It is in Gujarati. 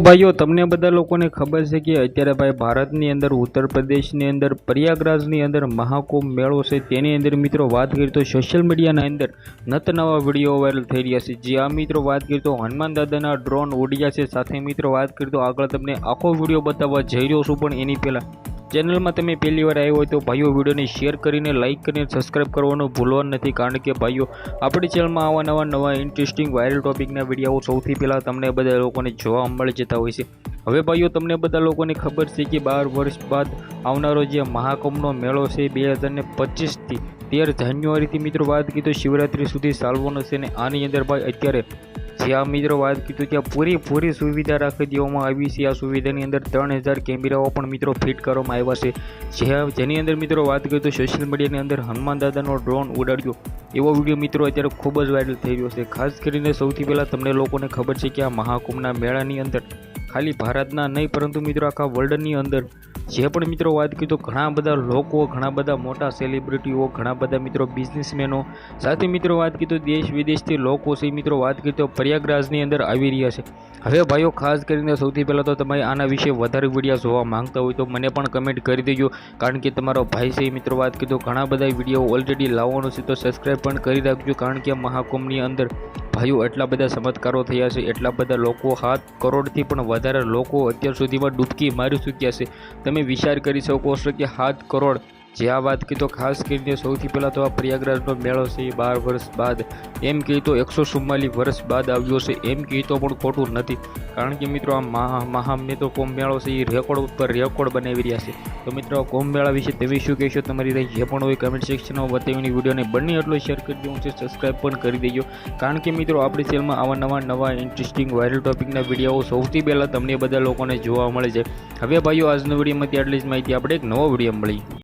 ભાઈઓ, તમને બધા લોકોને ખબર છે કે અત્યારે ભાઈ ભારતની અંદર, ઉત્તર પ્રદેશની અંદર, પ્રયાગરાજની અંદર મહાકુંભ મેળો છે. તેની અંદર મિત્રો વાત કરીએ તો સોશિયલ મીડિયાના અંદર નત નવા વીડિયો વાયરલ થઈ રહ્યા છે. જે આ મિત્રો વાત કરીએ તો હનુમાન દાદાના ડ્રોન ઉડ્યા છે. સાથે મિત્રો વાત કરીએ તો આગળ તમને આખો વીડિયો બતાવવા જઈ રહ્યો છું, પણ એની પહેલાં ચેનલમાં તમે પહેલી વાર આવ્યો હોય તો ભાઈઓ વિડીયોને શેર કરીને લાઇક કરીને સબસ્ક્રાઇબ કરવાનું ભૂલવાનું નથી. કારણ કે ભાઈઓ, આપણી ચેનલમાં આવા નવા નવા ઇન્ટરેસ્ટિંગ વાયરલ ટોપિકના વીડિયો સૌથી પહેલાં તમને બધા લોકોને જોવા મળી જતા હોય છે. હવે ભાઈઓ, તમને બધા લોકોને ખબર છે કે બાર વર્ષ બાદ આવનારો જે મહાકુંભનો મેળો છે બે હજાર ને પચીસથી તેર જાન્યુઆરીથી મિત્રો વાત કીધું શિવરાત્રી સુધી ચાલવાનો છે અને આની અંદર ભાઈ અત્યારે જ્યાં મિત્રો વાત કીધું ત્યાં પૂરેપૂરી સુવિધા રાખી દેવામાં આવી છે. આ સુવિધાની અંદર ત્રણ હજાર કેમેરાઓ પણ મિત્રો ફિટ કરવામાં આવ્યા છે. જ્યાં, જેની અંદર મિત્રો વાત કરીએ તો સોશિયલ મીડિયાની અંદર હનુમાન દાદાનો ડ્રોન ઉડાડ્યો. એવો વીડિયો મિત્રો અત્યારે ખૂબ જ વાયરલ થઈ રહ્યો છે. ખાસ કરીને સૌથી પહેલાં તમને લોકોને ખબર છે કે આ મહાકુંભના મેળાની અંદર ખાલી ભારતના નહીં, પરંતુ મિત્રો આખા વર્લ્ડની અંદર જે પણ મિત્રો વાત કરી તો ઘણા બધા લોકો ઘણા બધા મોટા સેલિબ્રિટીઓ ઘણા બધા મિત્રો બિઝનેસમેનો સાથે મિત્રો વાત કરી તો દેશ વિદેશથી લોકો છે મિત્રો વાત કરી તો પ્રયાગરાજની અંદર આવી રહ્યા છે. હવે ભાઈઓ, ખાસ કરીને સૌથી પહેલાં તો તમારે આના વિશે વધારે વીડિયો જોવા માંગતા હોય તો મને પણ કમેન્ટ કરી દેજો, કારણ કે તમારો ભાઈ છે મિત્રો વાત કરી તો ઘણા બધા વીડિયો ઓલરેડી લાવવાનો છે, તો સબસ્ક્રાઈબ પણ કરી રાખજો, કારણ કે મહાકુંભની અંદર ભાઈઓ એટલા બધા ચમત્કારો થયા છે, એટલા બધા લોકો સાત કરોડથી પણ વધારે લોકો અત્યાર સુધીમાં ડૂબકી મારી ચૂક્યા છે. તમે વિચાર કરી શકો છો કે સાત કરોડ જે આ વાત કહી ખાસ કરીને સૌથી પહેલાં તો આ પ્રયાગરાજનો મેળો છે, એ બાર વર્ષ બાદ. એમ કહી એકસો ચુમ્માલીસ વર્ષ બાદ આવ્યો છે, એમ કહી તો પણ ખોટું નથી. કારણ કે મિત્રો, આ મહા તો કુંભ મેળો છે, એ રેકોર્ડ ઉપર રેકોર્ડ બનાવી રહ્યા છે. તો મિત્રો કુંભ મેળા વિશે તમે શું કહેશો? તમારી રહી જે પણ હોય કમેન્ટ સેક્શનમાં બતાવીને વિડીયોને બંને એટલો શેર કરી દેવું છે સબસ્ક્રાઈબ પણ કરી દેજો. કારણ કે મિત્રો, આપણી ચેનલમાં આવા નવા નવા ઇન્ટરેસ્ટિંગ વાયરલ ટોપિકના વીડિયો સૌથી પહેલાં તમને બધા લોકોને જોવા મળે છે. હવે ભાઈઓ, આજનો વિડીયોમાંથી આટલી જ માહિતી. આપણે એક નવો વીડિયો મળી